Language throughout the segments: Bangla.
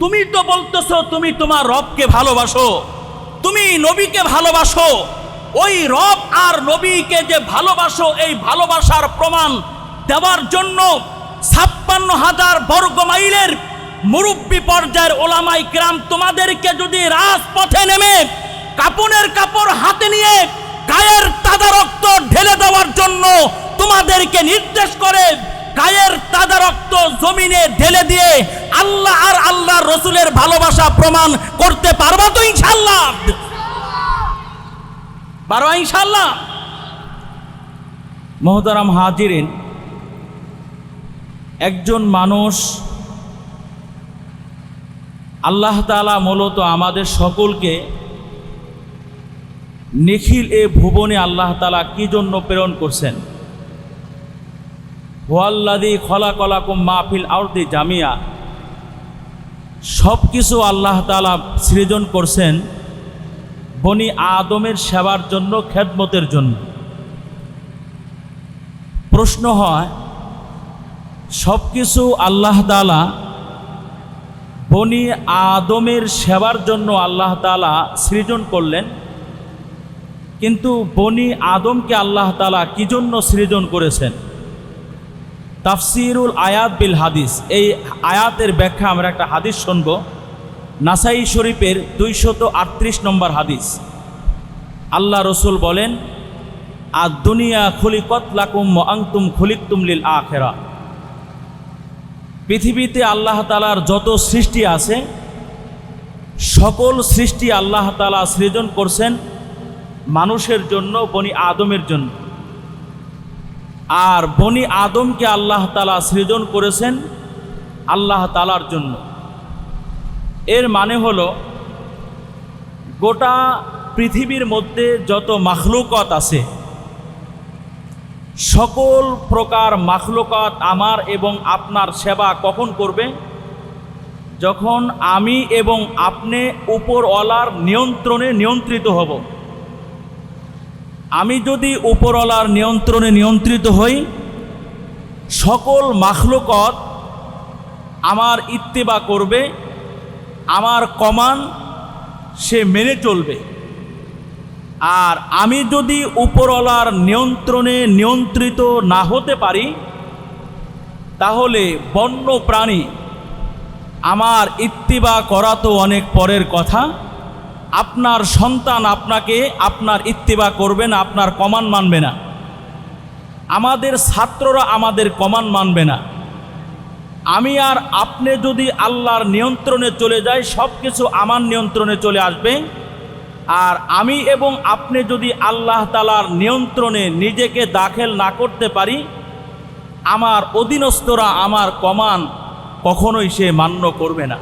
তুমি তো বলতেছ, তুমি তোমার রবকে ভালোবাসো। তুমি নবীকে ভালোবাসো। ওই রব আর নবীকে যে ভালোবাসো, এই ভালোবাসার প্রমাণ দেওয়ার জন্য ছাপ্পান্ন হাজার বর্গ মাইলের মুরব্বী পর্যায়ের ওলামাই গ্রাম তোমাদেরকে যদি রাজপথে নেমে কাপনের কাপড় হাতে নিয়ে গায়ের তাজা রক্ত ঢেলে দেওয়ার জন্য তোমাদেরকে নির্দেশ করে গায়ের তাজা রক্ত জমিনে ঢেলে দিয়ে আল্লাহ আর আল্লাহ রসুলের ভালোবাসা প্রমাণ করতে পারবা তো ইনশাল্লাহ পারবা ইনশাল্লাহ মহতারাম হাজিরিন, একজন মানুষ আল্লাহ তাআলা মূলত আমাদের সকলকে নিখিল এ ভুবনে আল্লাহ তাআলা কি জন্য প্রেরণ করছেন? হোয়াল্লাদি খলা কলাকুম মাহফিল আউরদি জামিয়া। সব কিছু আল্লাহ তাআলা সৃজন করছেন বনি আদমের সেবার জন্য, খেদমতের জন্য। প্রশ্ন হয় সব কিছু আল্লাহ তাআলা বনি আদমের সেবার জন্য আল্লাহ তাআলা সৃজন করলেন, কিন্তু বনি আদমকে আল্লাহ তালা কি জন্য সৃজন করেছেন? তাফসিরুল আয়াত বিল হাদিস। এই আয়াতের ব্যাখ্যা আমরা একটা হাদিস শুনব। নাসাই শরীফের দুইশত আটত্রিশ নম্বর হাদিস। আল্লাহ রসুল বলেন আর দুনিয়া খুলিকত লাকুম আংতুম খুলিকতুম লিল আখেরা। পৃথিবীতে আল্লাহ তালার যত সৃষ্টি আছে, সকল সৃষ্টি আল্লাহ তালা সৃজন করছেন মানুষের জন্য, বনি আদমের জন্য। আর বনি আদমকে আল্লাহ তালা সৃজন করেছেন আল্লাহ তালার জন্য। এর মানে হলো, গোটা পৃথিবীর মধ্যে যত মাখলুকত আছে, সকল প্রকার মাখলুকত আমার এবং আপনার সেবা কখন করবে? যখন আমি এবং আপনি উপরওয়ালার নিয়ন্ত্রণে নিয়ন্ত্রিত হব। আমি যদি উপরওয়ালার নিয়ন্ত্রণে নিয়ন্ত্রিত হই, সকল মাখলুকত আমার ইত্তেবা করবে, আমার কমান সে মেনে চলবে। আর আমি যদি উপরওয়ালার নিয়ন্ত্রণে নিয়ন্ত্রিত না হতে পারি, তাহলে বন্য প্রাণী আমার ইত্তিবা করা তো অনেক পরের কথা। আপনার সন্তান আপনাকে আপনার ইত্তিবা করবে না, আপনার কমান মানবে না। আমাদের ছাত্ররা আমাদের কমান মানবে না। আমি আর আপনি যদি আল্লাহর নিয়ন্ত্রণে চলে যাই, সব কিছু আমার নিয়ন্ত্রণে চলে আসবে। আর আমি এবং আপনি যদি আল্লাহ তালার নিয়ন্ত্রণে নিজেকে দাখেল না করতে পারি, আমার অধীনস্থরা আমার কমান কখনোই সে মান্য করবে না।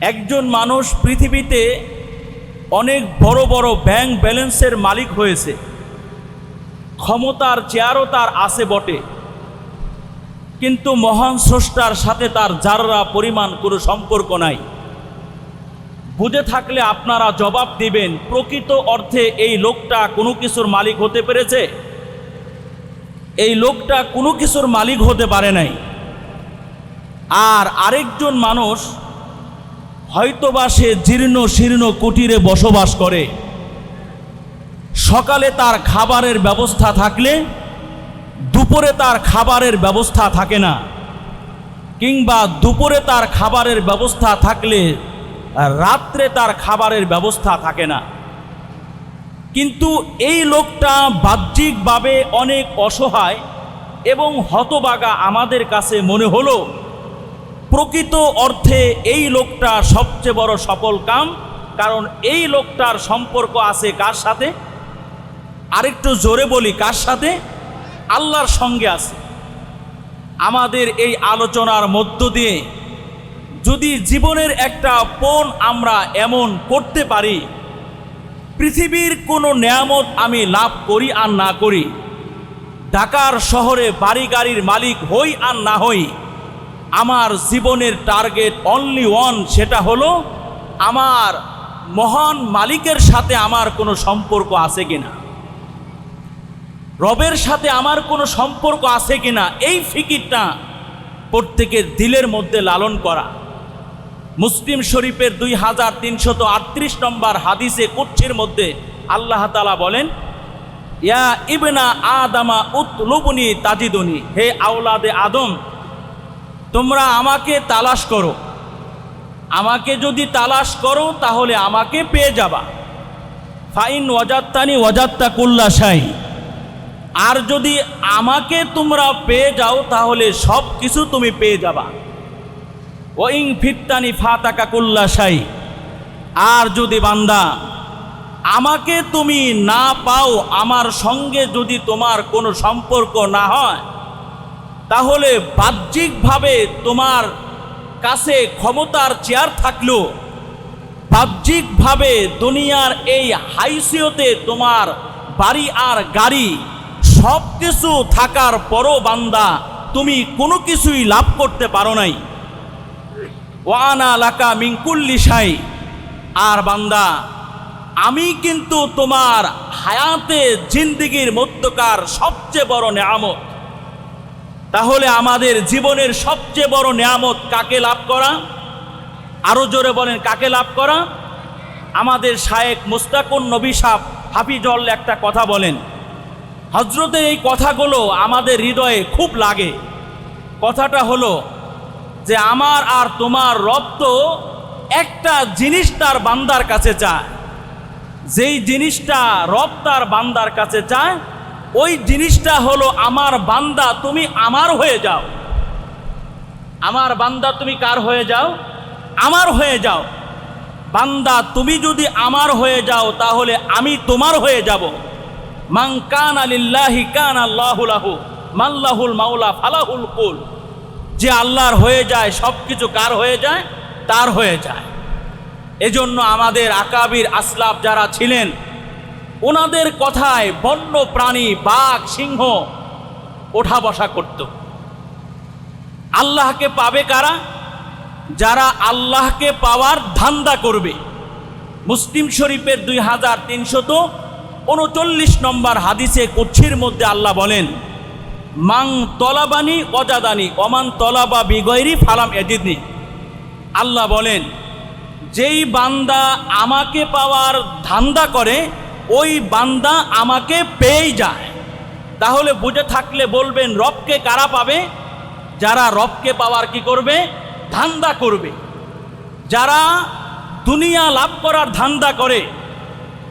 একজন মানুষ পৃথিবীতে অনেক বড় বড় ব্যাংক ব্যালেন্সের মালিক হয়েছে। ক্ষমতার চেয়ারও তার আছে বটে। কিন্তু মহান স্রষ্টার সাথে তার যাররা পরিমাণ কোনো সম্পর্ক নাই। বুঝে থাকলে আপনারা জবাব দিবেন, প্রকৃত অর্থে এই লোকটা কোনো কিছুর মালিক হতে পেরেছে? এই লোকটা কোনো কিছুর মালিক হতে পারে নাই। আর আরেকজন মানুষ হয়তোবা সে জীর্ণ শীর্ণ কুটিরে বসবাস করে। সকালে তার খাবারের ব্যবস্থা থাকলে, দুপুরে তার খাবারের ব্যবস্থা থাকে না। কিংবা দুপুরে তার খাবারের ব্যবস্থা থাকলে, রাত্রে তার খাবারের ব্যবস্থা থাকে না। কিন্তু এই লোকটা বাহ্যিকভাবে অনেক অসহায় এবং হতবাগা আমাদের কাছে মনে হলো প্রকৃত অর্থে এই লোকটা সবচেয়ে বড় সফল কাম, কারণ এই লোকটার সম্পর্ক আছে কার সাথে? আরেকটু জোরে বলি, কার সাথে? আল্লাহর সঙ্গে আছে। আমাদের এই আলোচনার মধ্য দিয়ে যদি জীবনের একটা পণ আমরা এমন করতে পারি, পৃথিবীর কোনো নেয়ামত আমি লাভ করি আর না করি, ঢাকার শহরে বাড়ি গাড়ির মালিক হই আর না হই আমার জীবনের টার্গেট অনলি ওয়ান সেটা হলো আমার মহান মালিকের সাথে আমার কোনো সম্পর্ক আছে কিনা? রবের সাথে আমার কোনো সম্পর্ক আছে কিনা? এই ফিকিরটা প্রত্যেকের দিলের মধ্যে লালন করা। মুসলিম শরীফের দুই হাজার তিনশত আটত্রিশ নম্বর হাদিসে কুচ্ছির মধ্যে আল্লাহ তালা বলেন, ইয়া ইবনা আদামা উতলুবনি তাজিদুনি, হে আওলাদে আদম তোমরা আমাকে তালাশ করো। আমাকে যদি তালাশ করো, তাহলে আমাকে পেয়ে যাবা। ফাইন ওয়াজাত্তানি ওয়াজাত্তা কুল্লা শাহী আর যদি আমাকে তোমরা পেয়ে যাও, তাহলে সব কিছু তুমি পেয়ে যাবা। ওইং ফিত্তানি ফাতাকা কুল্লা শাহী আর যদি বান্দা, আমাকে তুমি না পাও, আমার সঙ্গে যদি তোমার কোনো সম্পর্ক না হয় তাহলে বাহ্যিকভাবে তোমার কাছে ক্ষমতার চেয়ার থাকলেও বাহ্যিকভাবে দুনিয়ার এই হাইসিয়তে তোমার বাড়ি আর গাড়ি সব কিছু থাকার পরও বান্দা তুমি কোনো কিছুই লাভ করতে পারো নাই। ওয়ানা লাকা মিঙ্কুল্লি সাই আর বান্দা, আমি কিন্তু তোমার হায়াতে জিন্দিগির মধ্যকার সবচেয়ে বড় নেয়ামত। তাহলে আমাদের জীবনের সবচেয়ে বড় নেয়ামত কাকে লাভ করা? আরও জোরে বলেন, কাকে লাভ করা? আমাদের শায়েক মুস্তাকুন নবী সাহ হাফিজল একটা কথা বলেন। হজরতের এই কথাগুলো আমাদের হৃদয়ে খুব লাগে। কথাটা হলো যে আমার আর তোমার রব তো একটা জিনিস তার বান্দার কাছে চায়। যেই জিনিসটা রব তার বান্দার কাছে চায় ওই জিনিসটা হলো আমার বান্দা, তুমি আমার হয়ে যাও। আমার বান্দা, তুমি কার হয়ে যাও? আমার হয়ে যাও। বান্দা, তুমি যদি আমার হয়ে যাও, তাহলে আমি তোমার হয়ে যাব। মাং কান আলিল্লাহি কান আল্লাহুলাহু মাল্লাহুল মাওলা ফালাহুল কুল। যে আল্লাহর হয়ে যায় সব কিছু কার হয়ে যায়? তার হয়ে যায়। এজন্য আমাদের আকাবির আসলাফ যারা ছিলেন ওনাদের কথায় বন্য প্রাণী বাঘ, সিংহ ওঠা বসা করত। আল্লাহকে পাবে কারা? যারা আল্লাহকে পাওয়ার ধান্দা করবে। মুসলিম শরীফের দুই হাজার তিনশত উনচল্লিশ নম্বর হাদিসে কুচ্ছির মধ্যে আল্লাহ বলেন, মাং তলাবানি অজাদানি অমান তলাবা বিগৈরি ফালাম এদিদনি আল্লাহ বলেন, যেই বান্দা আমাকে পাওয়ার ধান্দা করে ওই বান্দা আমাকে পেয়েই যায়। তাহলে বুঝে থাকলে বলবেন, রবকে কারা পাবে? যারা রবকে পাওয়ার কি করবে? ধান্দা করবে। যারা দুনিয়া লাভ করার ধান্দা করে,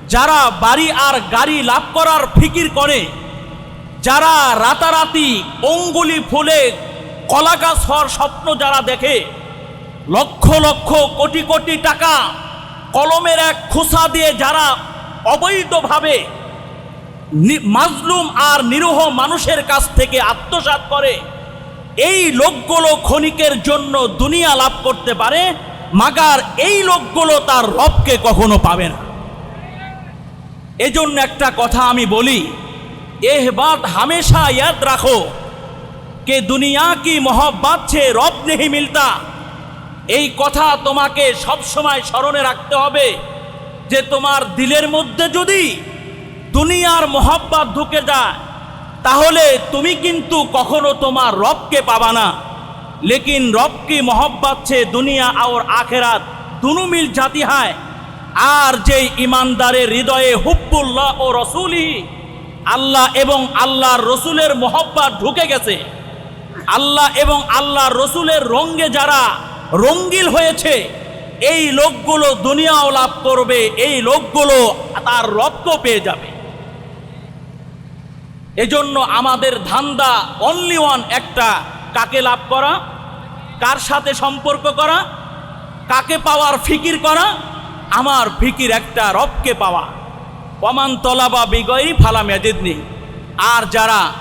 যারা বাড়ি আর গাড়ি লাভ করার ফিকির করে, যারা রাতারাতি অঙ্গুলি ফুলে কলা গাছ হওয়ার স্বপ্ন যারা দেখে, লক্ষ লক্ষ কোটি কোটি টাকা কলমের এক খোসা দিয়ে যারা অবৈধভাবে মাজলুম আর নিরীহ মানুষের কাছ থেকে আত্মসাৎ করে। এই লোকগুলো ক্ষণিকের জন্য দুনিয়া লাভ করতে পারে, মাগার এই লোকগুলো তার রবকে কখনো পাবে না। এজন্য একটা কথা আমি বলি, এহ বাত হামেশা ইয়াদ রাখো কে দুনিয়া কি মোহব্বত ছে রব নেহি মিলতা। এই কথা তোমাকে সবসময় স্মরণে রাখতে হবে। যে তোমার দিলের মধ্যে যদি দুনিয়ার মোহব্বত ঢুকে যায়, তাহলে তুমি কিন্তু কখনো তোমার রবকে পাবা না। লেকিন রব কি মোহব্বত ছে দুনিয়া আর আখেরাত দুনু মিল জাতি হয়। আর যেই ইমানদারের হৃদয়ে হুব্বুল্লাহ ও রসুলি আল্লাহ এবং আল্লাহর রসুলের মোহব্বত ঢুকে গেছে। আল্লাহ এবং আল্লাহর রসুলের রঙ্গে যারা রঙ্গিল হয়েছে এই লোকগুলো দুনিয়াও লাভ করবে, এই লোকগুলো তার রক্ত পেয়ে যাবে। এজন্য আমাদের ধান্দা অনলি ওয়ান একটা, কাকে লাভ করা? কার সাথে সম্পর্ক করা? কাকে পাওয়ার ফিকির করা? আমার ফিকির একটা রবকে পাওয়া। অমান তলাবা বিগয়ী ফালা মেদিদনি আর যারা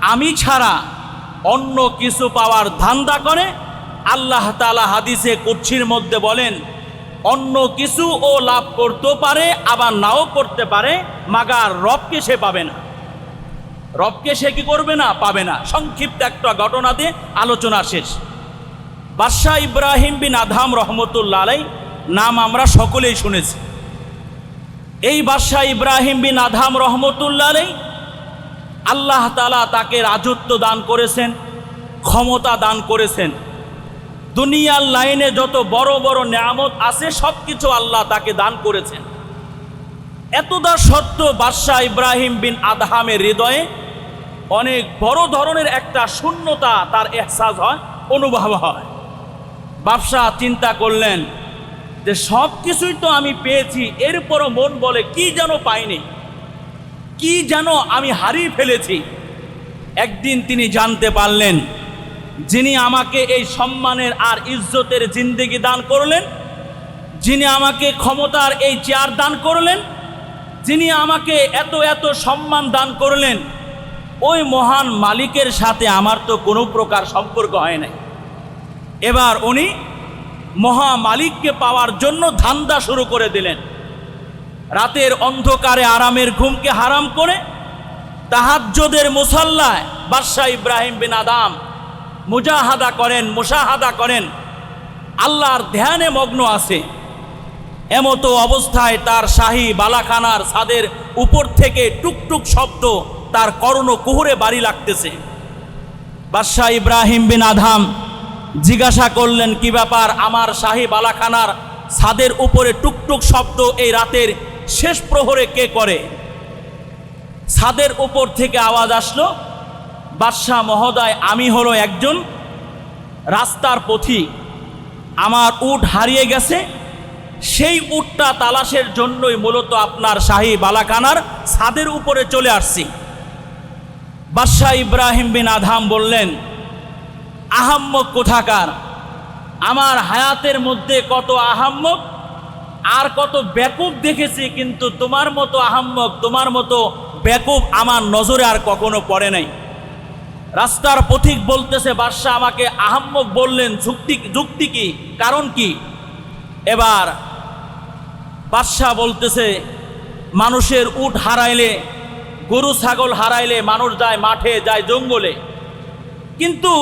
আমি ছাড়া অন্য কিছু পাওয়ার ধান্দা করে আল্লাহ তালা হাদিসে কুচ্ছির মধ্যে বলেন, অন্য কিছু ও লাভ করতেও পারে, আবার নাও করতে পারে, মাগার রবকে সে পাবে না। রবকে সে কি করবে না? পাবে না। সংক্ষিপ্ত একটা ঘটনা দিয়ে আলোচনা শেষ। বাদশাহ ইব্রাহিম বিন আধাম রহমতুল্লা আলাই, নাম আমরা সকলেই শুনেছি। এই বাদশাহ ইব্রাহিম বিন আধাম রহমতুল্লা আলাই, আল্লাহ তালা তাকে রাজত্ব দান করেছেন, ক্ষমতা দান করেছেন। দুনিয়ার লাইনে যত বড় বড় নেয়ামত আছে সব কিছু আল্লাহ তাকে দান করেছেন। এতদা সত্য বাদশাহ ইব্রাহিম বিন আদহামের হৃদয়ে অনেক বড় ধরনের একটা শূন্যতা তার এহসাস হয়, অনুভব হয়। বাদশাহ চিন্তা করলেন যে সব কিছুই তো আমি পেয়েছি, এরপরও মন বলে কি যেন পাইনি, কি যেন আমি হারিয়ে ফেলেছি। একদিন তিনি জানতে পারলেন যিনি আমাকে এই সম্মানের আর ইজ্জতের জিন্দেগি দান করলেন, যিনি আমাকে ক্ষমতার এই চেয়ার দান করলেন, যিনি আমাকে এত এত সম্মান দান করলেন, ওই মহান মালিকের সাথে আমার তো কোনো প্রকার সম্পর্ক হয় নাই। এবার উনি মহা মালিককে পাওয়ার জন্য ধান্দা শুরু করে দিলেন। রাতের অন্ধকারে আরামের ঘুমকে হারাম করে তাহাজ্জদের মুসাল্লায় বাদশাহ ইব্রাহিম বিন আদাম মুজাহাদা করেন মুসাহাদা করেন। আল্লাহর ধ্যানে মগ্ন আছে। এমতো অবস্থায় তার শাহী বালাখানার ছাদের উপর থেকে টুকটুক শব্দ তার কর্ণ কুহুরে বাড়ি লাগতেছে। বাদশাহ ইব্রাহিম বিন আধাম জিজ্ঞাসা করলেন, কি ব্যাপার? আমার শাহী বালাখানার ছাদের উপরে টুকটুক শব্দ এই রাতের শেষ প্রহরে কে করে? ছাদের উপর থেকে আওয়াজ আসলো বাদশাহ মহোদয়, আমি হলো একজন রাস্তার পথি। আমার উট হারিয়ে গেছে। সেই উটটা তালাশের জন্যই মূলত আপনার শাহী বালাকানার ছাদের উপরে চলে আসছি। বাদশাহ ইব্রাহিম বিন আধাম বললেন, আহাম্মক কোথাকার? আমার হায়াতের মধ্যে কত আহাম্মক আর কত ব্যাকুব দেখেছি, কিন্তু তোমার মতো আহাম্মক, তোমার মতো ব্যাকুব আমার নজরে আর কখনো পড়ে নাই। রাস্তার পথিক বলতেছে, বাদশাহ আমাকে আহাম্মক বললেন, যুক্তি যুক্তি কি? কারণ কি? এবার বাদশাহ বলতেছে, মানুষের উট হারাইলে, গরু, ছাগল হারাইলে মানুষ যায় মাঠে, যায় জঙ্গলে। কিন্তু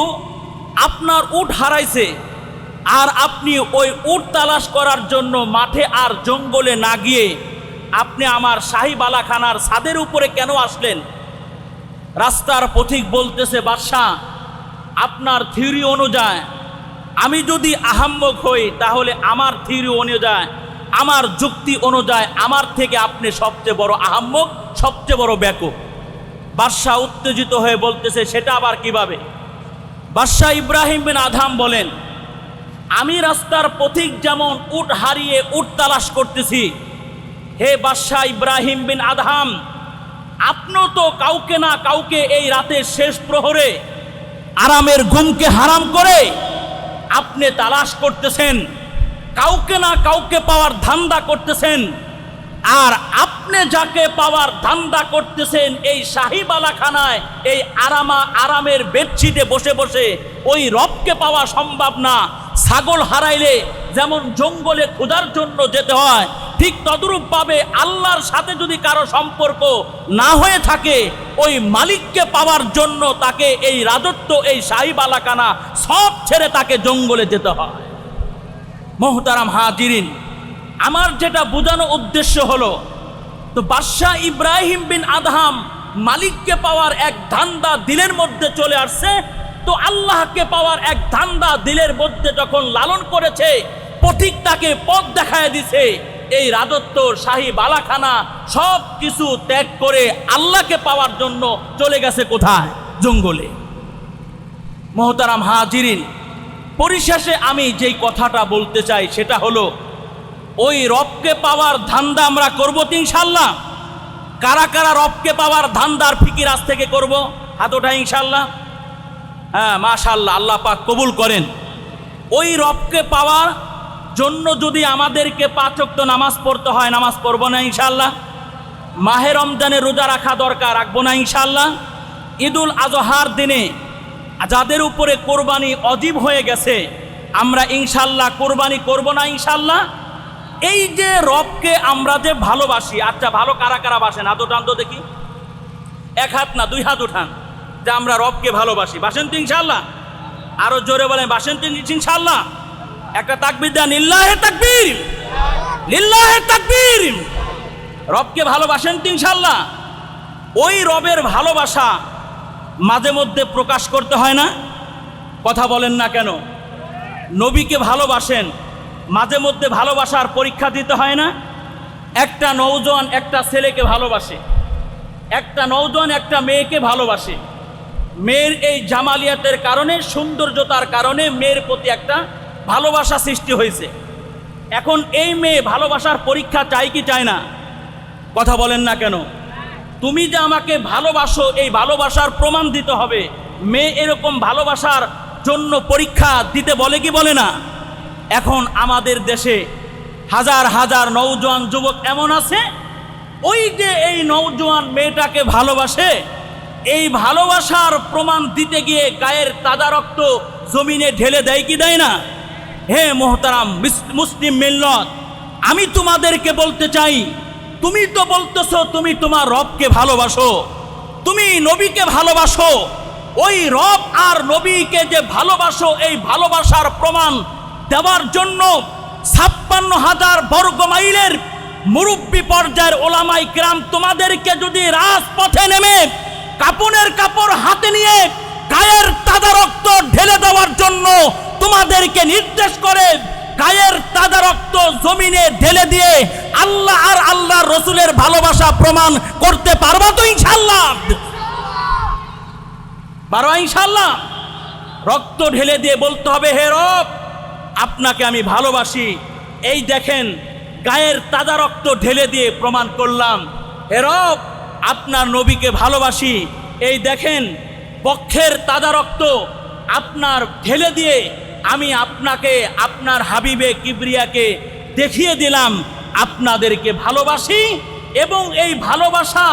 আপনার উট হারাইছে, আর আপনি ওই উট তালাশ করার জন্য মাঠে আর জঙ্গলে না গিয়ে আপনি আমার শাহী বালাখানার ছাদের উপরে কেন আসলেন? রাস্তার পথিক বলতেছে, বাদশাহ, আপনার থিওরি অনুযায়ী আমি যদি আহাম্মক হই, তাহলে আমার থিওরি অনুযায়ী, আমার যুক্তি অনুযায়ী আমার থেকে আপনি সবচেয়ে বড় আহাম্মক, সবচেয়ে বড় ব্যাকুব বাদশাহ উত্তেজিত হয়ে বলতেছে, সেটা আবার কীভাবে? বাদশাহ ইব্রাহিম বিন আধাম বলেন, আমি রাস্তার পথিক যেমন উট হারিয়ে উট তালাশ করতেছি, হে বাদশাহ ইব্রাহিম বিন আধাম আপনিও তো কাউকে না কাউকে এই রাতের শেষ প্রহরে আরামের ঘুমকে হারাম করে আপনি তালাশ করতেছেন, কাউকে না কাউকে পাওয়ার ধান্দা করতেছেন, আর আপনি যাকে পাওয়ার ধান্দা করতেছেন এই শাহিবালাখানায়, এই আরামা আরামের বেডশিটে বসে বসে ওই রবকে পাওয়া সম্ভব না। ছাগল হারাইলে যেমন জঙ্গলে খোঁজার জন্য যেতে হয়, ঠিক তদরূপভাবে আল্লাহর সাথে যদি কারও সম্পর্ক না হয়ে থাকে, ওই মালিককে পাওয়ার জন্য তাকে এই রাজত্ব, এই শাহিবালাখানা সব ছেড়ে তাকে জঙ্গলে যেতে হয়। মোহতারাম হাজিরিন, আমার যেটা বোঝানো উদ্দেশ্য হলো, তো বাদশাহ ইব্রাহিম বিন আদহাম মালিককে পাওয়ার এক ধান্দা দিলের মধ্যে চলে আসছে তো আল্লাহকে পাওয়ার এক ধান্দা দিলের মধ্যে যখন লালন করেছে, পথিক তাকে পথ দেখায় দিছে। এই রাজত্ব শাহী বালাখানা সব কিছু ত্যাগ করে আল্লাহকে পাওয়ার জন্য চলে গেছে কোথায়? জঙ্গলে। মহতারাম হাজিরিন, পরিশেষে আমি যেই কথাটা বলতে চাই সেটা হলো, ওই রবকে পাওয়ার ধান্দা আমরা করব ইনশাল্লাহ কারা কারা রবকে পাওয়ার ধান্দার ফিকির আজ থেকে করব? হাত ওঠা ইনশাল্লাহ হ্যাঁ মাশাল্লাহ আল্লাহ পাক কবুল করেন। ওই রবকে পাওয়ার জন্য যদি আমাদেরকে পাচক্ত নামাজ পড়তে হয়, নামাজ পড়ব না ইনশাল্লাহ মাহে রমজানে রোজা রাখা দরকার, রাখব না ইনশাল্লাহ ঈদুল আজহার দিনে যাদের উপরে কোরবানি অজীব হয়ে গেছে, আমরা ইনশাল্লাহ কোরবানি করব না ইনশাল্লাহ এই যে রবকে আমরা যে ভালোবাসি আচ্ছা ভালো কারা কারা বাসেন? হাত উঠান তো দেখি। এক হাত না, দুই হাত উঠান। যে আমরা রবকে ভালোবাসি। বাসেন তো ইনশাল্লাহ আরও জোরে বলেন, বাসেন তো ইনশাল্লাহ একটা তাকবির দেন, লিল্লাহে তাকবীর লিল্লাহে তাকবীর। রবকে ভালোবাসেন তো ইনশাল্লাহ ওই রবের ভালোবাসা মাঝে মধ্যে প্রকাশ করতে হয় না। কথা বলেন না কেন? নবীকে ভালোবাসেন, মাঝে মধ্যে ভালোবাসার পরীক্ষা দিতে হয় না। একটা নৌজন একটা ছেলেকে ভালোবাসে। একটা নৌজন একটা মেয়েকে ভালোবাসে। মেয়ের এই জামালিয়াতের কারণে, সৌন্দর্যতার কারণে মেয়ের প্রতি একটা ভালোবাসা সৃষ্টি হয়েছে। এখন এই মেয়ে ভালোবাসার পরীক্ষা চাই কি চায় না? কথা বলেন না কেন? তুমি যে আমাকে ভালোবাসো, এই ভালোবাসার প্রমাণ দিতে হবে। মেয়ে এরকম ভালোবাসার জন্য পরীক্ষা দিতে বলে কি বলে না? এখন আমাদের দেশে হাজার হাজার নৌজওয়ান যুবক এমন আছে, ওই যে এই নৌজওয়ান মেয়েটাকে ভালোবাসে এই ভালোবাসার প্রমাণ দিতে গিয়ে গায়ের তাজা রক্ত জমিনে ঢেলে দেয় কি দেয় না? হে মোহতারাম মুসলিম মিল্লত আমি তোমাদেরকে বলতে চাই, তুমি তো বলতেছো তুমি তোমার রবকে ভালোবাসো, তুমি নবীকে ভালোবাসো, ওই রব আর নবীকে যে ভালোবাসো, এই ভালোবাসার প্রমাণ দেওয়ার জন্য ছাপ্পান্ন হাজার বর্গ মাইলের মুরব্বী পর্যায়ের ওলামাই গ্রাম তোমাদেরকে যদি রাজপথে নেমে কাপনের কাপড় হাতে নিয়ে গায়ের তাজা রক্ত ঢেলে দেওয়ার জন্য তোমাদেরকে নির্দেশ করে গায়ের তাজা রক্ত জমিনে ঢেলে দিয়ে আল্লাহ আর আল্লাহ রসুলের ভালোবাসা প্রমাণ করতে পারবা তো ইনশাল্লাহ পারবা ইনশাল্লাহ রক্ত ঢেলে দিয়ে বলতে হবে, হে রব, আপনাকে আমি ভালোবাসি। এই দেখেন, গায়ের তাজা রক্ত ঢেলে দিয়ে প্রমাণ করলাম। হে রব আপনার নবীকে ভালোবাসি। এই দেখেন পক্ষের তাজা রক্ত আপনার ঢেলে দিয়ে আমি আপনাকে, আপনার হাবিবে কিবরিয়াকে দেখিয়ে দিলাম, আপনাদেরকে ভালোবাসি এবং এই ভালোবাসা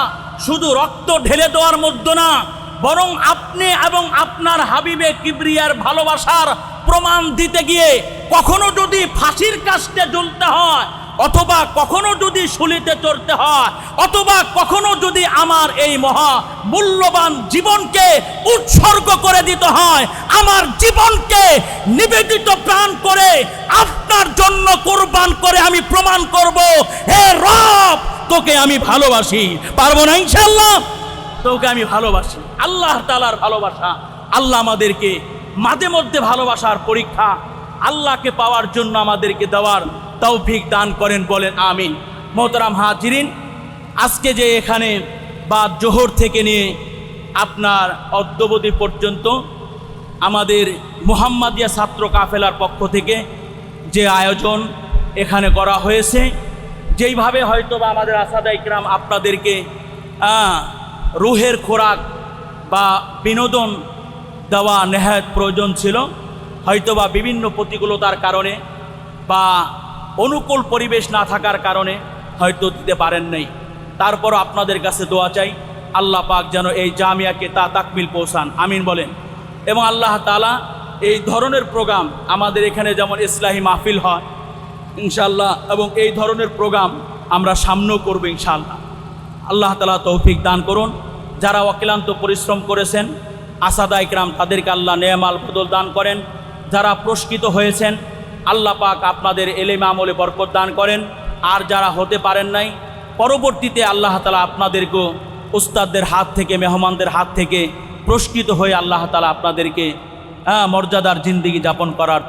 শুধু রক্ত ঢেলে দেওয়ার মধ্যে না, বরং আপনি এবং আপনার হাবিবে কিবরিয়ার ভালোবাসার প্রমাণ দিতে গিয়ে কখনো যদি ফাঁসির কাস্টে জ্বলতে হয় অথবা কখনো যদি শুলিতে চড়তে হয়, অথবা কখনো যদি আমার এই মহা মূল্যবান জীবনকে উৎসর্গ করে দিতে হয়, আমার জীবনকে নিবেদিত প্রাণ করে আপনার জন্য কোরবান করে আমি প্রমাণ করব, হে রব, তোকে আমি ভালোবাসি। পারব না ইনশাল্লাহ তোকে আমি ভালোবাসি। আল্লাহ তালার ভালোবাসা, আল্লাহ আমাদেরকে মাঝে মধ্যে ভালোবাসার পরীক্ষা, আল্লাহকে পাওয়ার জন্য আমাদেরকে দেওয়ার তৌফিক দান করেন, বলেন আমিন। মোহতারাম হাজিরিন, আজকে যে এখানে বা জোহর থেকে নিয়ে আপনার অদ্যবধি পর্যন্ত আমাদের মুহাম্মাদিয়া ছাত্র কাফেলার পক্ষ থেকে যে আয়োজন এখানে করা হয়েছে, যেইভাবে হয়তো বা আমাদের আসাদা ইকরাম আপনাদেরকে রুহের খোরাক বা বিনোদন দেওয়া নেহায়ত প্রয়োজন ছিল, হয়তোবা বিভিন্ন প্রতিকূলতার কারণে বা অনুকূল পরিবেশ না থাকার কারণে হয়তো দিতে পারেন নাই। তারপর আপনাদের কাছে দোয়া চাই, আল্লাহ পাক যেন এই জামিয়াকে তা তাকমিল পৌঁছান। আমিন বলেন। এবং আল্লাহ তালা এই ধরনের প্রোগ্রাম আমাদের এখানে যেমন ইসলাহী মাহফিল হয় ইনশাল্লাহ এবং এই ধরনের প্রোগ্রাম আমরা সামনেও করব ইনশাল্লাহ আল্লাহ তালা তৌফিক দান করুন। যারা অক্লান্ত পরিশ্রম করেছেন, আসাদা ইকরাম তাদেরকে আল্লাহ নেয়ামাল বদল দান করেন। যারা পুরস্কৃত হয়েছেন আল্লাহ পাক আপনাদের এলেম আমলে বরকত দান করেন। আর যারা হতে পারেন নাই পরবর্তীতে আল্লাহ তালা আপনাদেরকেও উস্তাদদের হাত থেকে মেহমানদের হাত থেকে পুরস্কৃত হয়ে আল্লাহ তালা আপনাদেরকে হ্যাঁ, মর্যাদার জিন্দিগি যাপন করার